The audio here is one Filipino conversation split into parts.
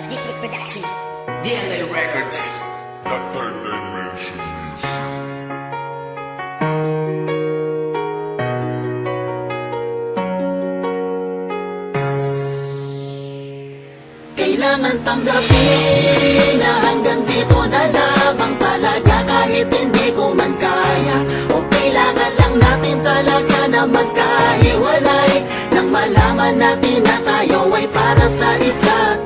Las District Production. DLA Records. That third dimension music. Kailangan tanggapin na hanggang dito na lamang talaga kahit hindi ko man kaya O kailangan lang natin talaga na magkahiwalay Nang malaman natin na tayo ay para sa isa't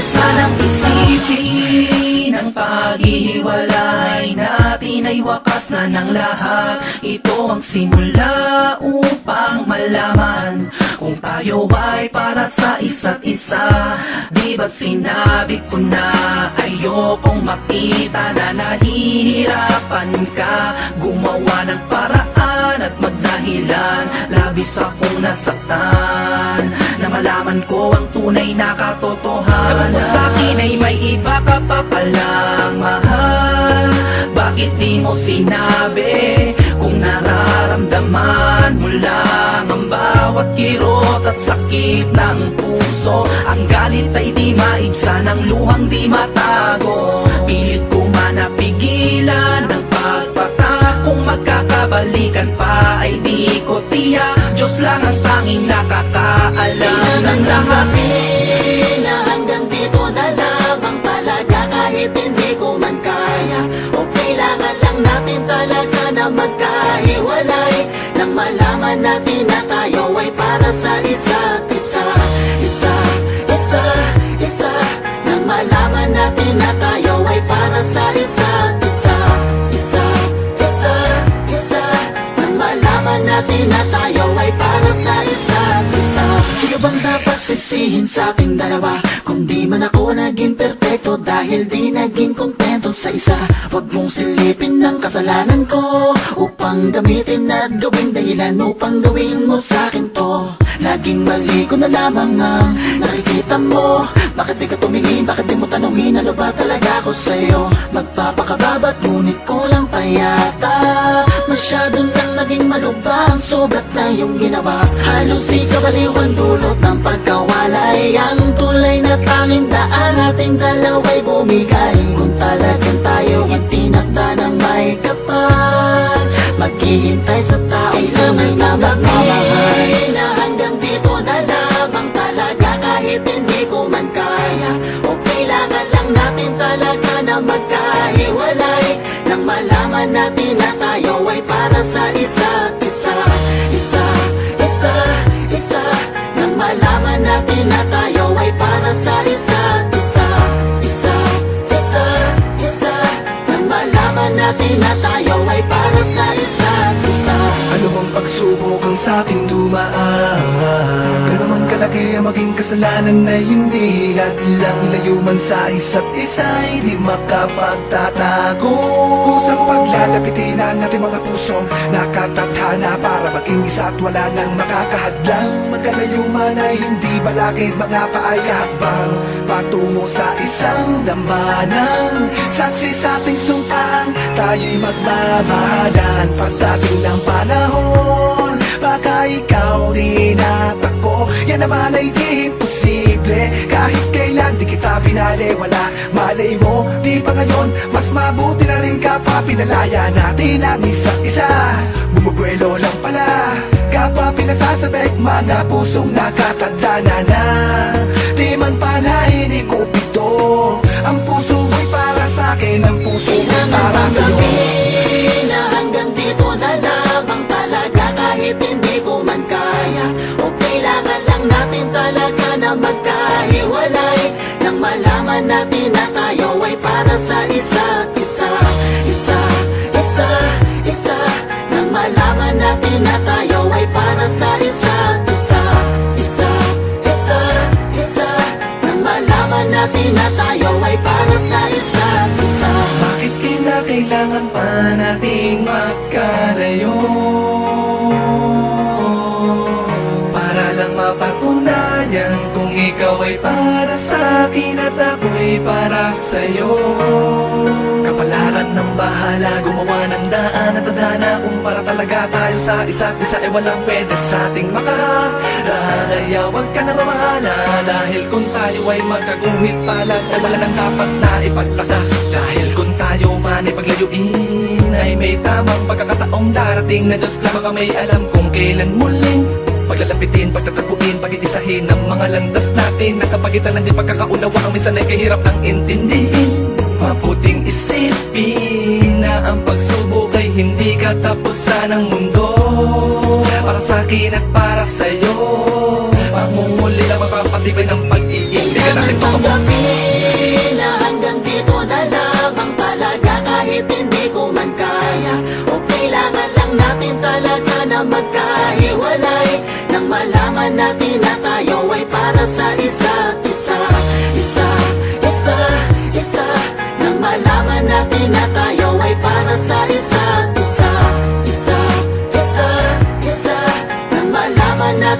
isa't Sanang isipin ang paghihiwalay natin ay wakas na ng lahat. Ito ang simula upang malaman Kung tayo ay para sa isa't isa. Di ba't sinabi ko na ayokong makita na nahihirapan ka? Gumawa ng paraan at magdahilan. Labis akong nasaktan. Na malaman ko ang tunay na katotohanan. Sa akin ay may iba ka pa palang mahal. Bakit di mo sinabi Kung nararamdaman mo lang Ang bawat kirot at sakit ng puso? Ang galit ay di maibsan Ang luhang di matago nakakaalam ng lahat sisihin sa ating dalawa. Kung di man ako naging perpekto Dahil di naging kontento sa isa Huwag mong silipin ng kasalanan ko Upang gamitin at gawing dahilan Upang gawin mo sa akin to. Laging mali ko na lamang ang nakikita mo. Bakit di ka tumingin, bakit di mo tanungin? Ano ba talaga ako sa'yo? Magpapakababat ngunit kulang pa yata Masyado nang naging malubang Sobrat na yung ginawa. Halos ikaw baliwan dulot ng pagkawalay. Ang tulay na tanging daan Ating dalawa'y bumigay Kung talagang tayo ang tinakda ng may kapal Maghihintay sa tao na may namamahal Na hanggang dito na lamang talaga Kahit hindi ko man kaya. O kailangan lang natin talaga na magkahiwalay Nang malaman natin na tayo ay para sa isa't isa Isa, isa, isa. Nang malaman natin na tayo kasalanan na hindi Hadlang ilayo man sa isa't isa Hindi makapagtatago. Kusang paglalapitin ang ating mga pusong Nakatathana para maging isa at wala nang makakahadlang. Magkalayo man ay hindi balakid mga paayakbang Patungo sa isang dambana Saksi sa ating sungkaan Tayo'y magmamahalan. Pagdating ng panahon Baka ikaw din at ako Yan naman ay di kita pinali Wala. Malay mo Di pa ngayon. Mas mabuti na rin kapwa Pinalaya natin ang isa't isa. Bumubuelo lang pala Kapwa pinasasabek Mga pusong nakatagdana na Di kinakailangan pa nating magkalayo? Para lang mapatunayan kung ikaw ay para sa akin at ako'y para sa'yo. Kapalaran ng bahala Gumawa ng daan at adhana Kung para talaga tayo sa isa't isa Ay walang pwede sa ating makaharap Kaya wag ka na mamahala Dahil kung tayo ay magkaguhit palad Ay wala nang dapat na ipagtaka. Dahil tayo man ay paglayuin Ay may tamang pagkakataong darating Na Diyos lamang ang may alam kung kailan muling Paglalapitin, pagtatapuin, pag-iisahin Ang mga landas natin. Nasa pagitan ng di pagkakaunawa Ang minsan ay kahirap ng intindihin. Mabuting isipin Na ang pagsubok ay hindi katapusan ng mundo. Para sa akin at para sa'yo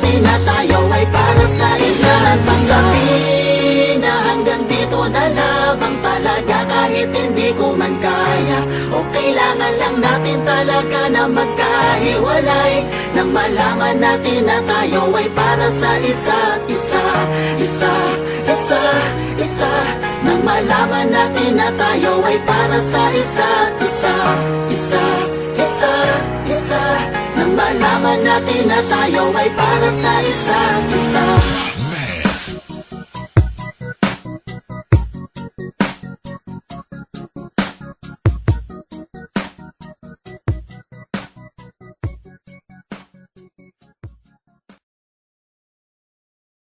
natin na tayo ay para sa isa't isa. Sabihin na hanggang dito na lamang talaga Kahit hindi ko man kaya. O kailangan lang natin talaga na magkahiwalay Nang malaman natin na tayo ay para sa isa't isa Isa, isa, isa. Nang malaman natin na tayo ay para sa isa't isa Isa, malaman natin na tayo ay para sa isa't isa